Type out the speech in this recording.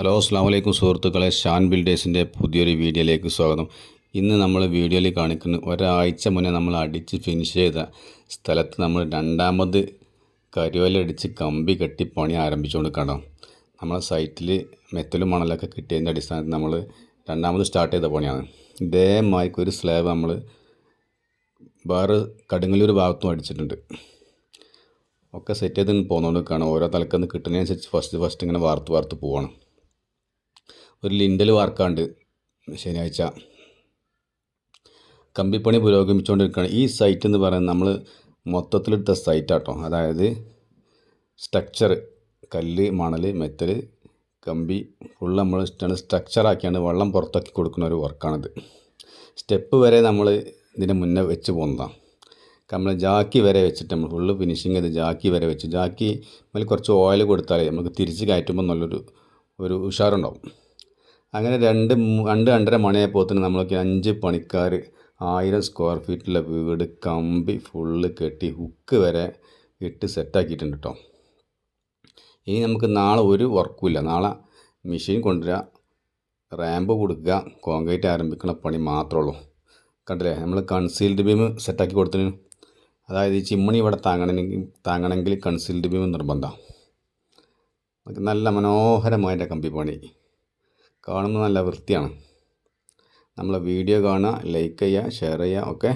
Hello അസ്സാം വലൈക്കും സുഹൃത്തുക്കളെ. ഷാൻ ബിൽഡേഴ്സിന്റെ പുതിയൊരു വീഡിയോയിലേക്ക് സ്വാഗതം. ഇന്ന് നമ്മൾ വീഡിയോയിൽ കാണിക്കുന്ന ഒരാഴ്ച മുന്നേ നമ്മൾ അടിച്ച് ഫിനിഷ് ചെയ്ത സ്ഥലത്ത് നമ്മൾ രണ്ടാമത് കരുവലടിച്ച് കമ്പി കെട്ടി പണി ആരംഭിച്ചുകൊണ്ട് കാണാം നമ്മളെ സൈറ്റിൽ മെറ്റലും മണലൊക്കെ കിട്ടിയതിന്റെ അടിസ്ഥാനത്തിൽ നമ്മൾ രണ്ടാമത് സ്റ്റാർട്ട് ചെയ്ത പണിയാണ്. ഇതേ ഒരു സ്ലാബ് നമ്മൾ വേറെ കടുങ്ങലൂർ ഭാഗത്തും അടിച്ചിട്ടുണ്ട്. ഒക്കെ സെറ്റ് ചെയ്ത് പോകുന്നതുകൊണ്ട് കാണാം ഓരോ തലക്കന്ന് കിട്ടുന്നതിനനുസരിച്ച് ഫസ്റ്റ് ഫസ്റ്റ് ഇങ്ങനെ വാർത്ത് വാർത്ത് പോവാണ്. ഒരു ലിൻഡൽ വാർക്കാണ്ട് ശനിയാഴ്ച. കമ്പിപ്പണി പുരോഗമിച്ചുകൊണ്ടിരിക്കുകയാണ് ഈ സൈറ്റ് എന്ന് പറയുന്നത് നമ്മൾ മൊത്തത്തിലെടുത്ത സൈറ്റാട്ടോ അതായത് സ്ട്രക്ചർ കല്ല് മണൽ മെറ്റൽ കമ്പി ഫുൾ നമ്മൾ ഇഷ്ടമാണ് സ്ട്രക്ചറാക്കിയാണ് വെള്ളം പുറത്താക്കി കൊടുക്കുന്ന ഒരു വർക്കാണിത്. സ്റ്റെപ്പ് വരെ നമ്മൾ ഇതിന്റെ മുന്നേ വെച്ച് പോകുന്നതാണ് നമ്മൾ ജാക്കി വരെ വെച്ചിട്ട് നമ്മൾ ഫുള്ള് ഫിനിഷിങ് ചെയ്ത് ജാക്കി വരെ വെച്ച്. ജാക്കി മേലെ കുറച്ച് ഓയിൽ കൊടുത്താൽ നമുക്ക് തിരിച്ച് കയറ്റുമ്പോൾ നല്ലൊരു ഒരു ഉഷാറുണ്ടാവും. അങ്ങനെ രണ്ട് രണ്ട് രണ്ടര മണിയായപ്പോത്തിന് നമ്മളൊക്കെ അഞ്ച് പണിക്കാർ ആയിരം സ്ക്വയർ ഫീറ്റിലെ വീട് കമ്പി ഫുള്ള് കെട്ടി ഹുക്ക് വരെ ഇട്ട് സെറ്റാക്കിയിട്ടുണ്ട് കേട്ടോ ഇനി നമുക്ക് നാളെ ഒരു വർക്കും ഇല്ല. നാളെ മെഷീൻ കൊണ്ടുവരിക റാമ്പ് കൊടുക്കുക കോൺക്രീറ്റ് ആരംഭിക്കുന്ന പണി മാത്രമേ ഉള്ളൂ. കണ്ടില്ലേ? നമ്മൾ കൺസീൽഡ് ബീം സെറ്റാക്കി കൊടുത്തിന്. അതായത് ഈ ചിമ്മണി ഇവിടെ താങ്ങണമെങ്കിൽ താങ്ങണമെങ്കിൽ കൺസീൽഡ് ബീം നിർബന്ധമാണ് നല്ല മനോഹരമായ കമ്പി പണി. കാണുമ്പോൾ നല്ല വൃത്തിയാണ്. നമ്മളെ വീഡിയോ കാണുക ലൈക്ക് ചെയ്യുക ഷെയർ ചെയ്യുക ഓക്കെ